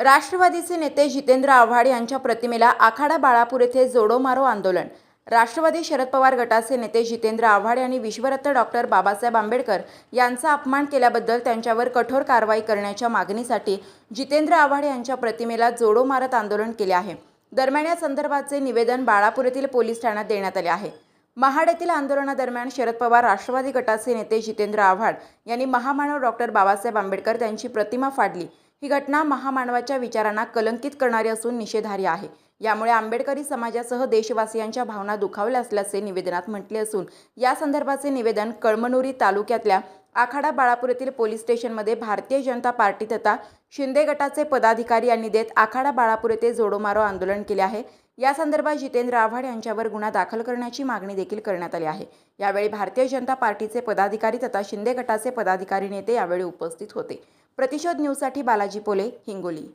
राष्ट्रवादीचे नेते जितेंद्र आव्हाड यांच्या प्रतिमेला आखाडा बाळापूर येथे जोडो मारो आंदोलन. राष्ट्रवादी शरद पवार गटाचे नेते जितेंद्र आव्हाड यांनी विश्वरत्न डॉक्टर बाबासाहेब आंबेडकर यांचा अपमान केल्याबद्दल त्यांच्यावर कठोर कारवाई करण्याच्या मागणीसाठी जितेंद्र आव्हाड यांच्या प्रतिमेला जोडो मारत आंदोलन केले आहे. दरम्यान या संदर्भाचे निवेदन बाळापूर येथील पोलीस ठाण्यात देण्यात आले आहे. महाड येथील आंदोलनादरम्यान शरद पवार राष्ट्रवादी गटाचे नेते जितेंद्र आव्हाड यांनी महामानव डॉक्टर बाबासाहेब आंबेडकर त्यांची प्रतिमा फाडली. ही घटना महामानवाच्या विचारांना कलंकित करणारी असून निषेधार्ह आहे. यामुळे आंबेडकरी समाजासह देशवासियांच्या भावना दुखावल्या असल्याचे निवेदनात म्हटले असून या संदर्भाचे निवेदन कळमनुरी तालुक्यातल्या आखाडा बाळापूर येथील पोलीस स्टेशनमध्ये भारतीय जनता पार्टी तथा शिंदे गटाचे पदाधिकारी यांनी देत आखाडा बाळापूर येथे जोडोमारो आंदोलन केले आहे. या संदर्भात जितेंद्र आव्हाड यांच्यावर गुन्हा दाखल करण्याची मागणी देखील करण्यात आली आहे. यावेळी भारतीय जनता पार्टीचे पदाधिकारी तथा शिंदे गटाचे पदाधिकारी नेते यावेळी उपस्थित होते. प्रतिशोध न्यूजसाठी बालाजी पोले हिंगोली.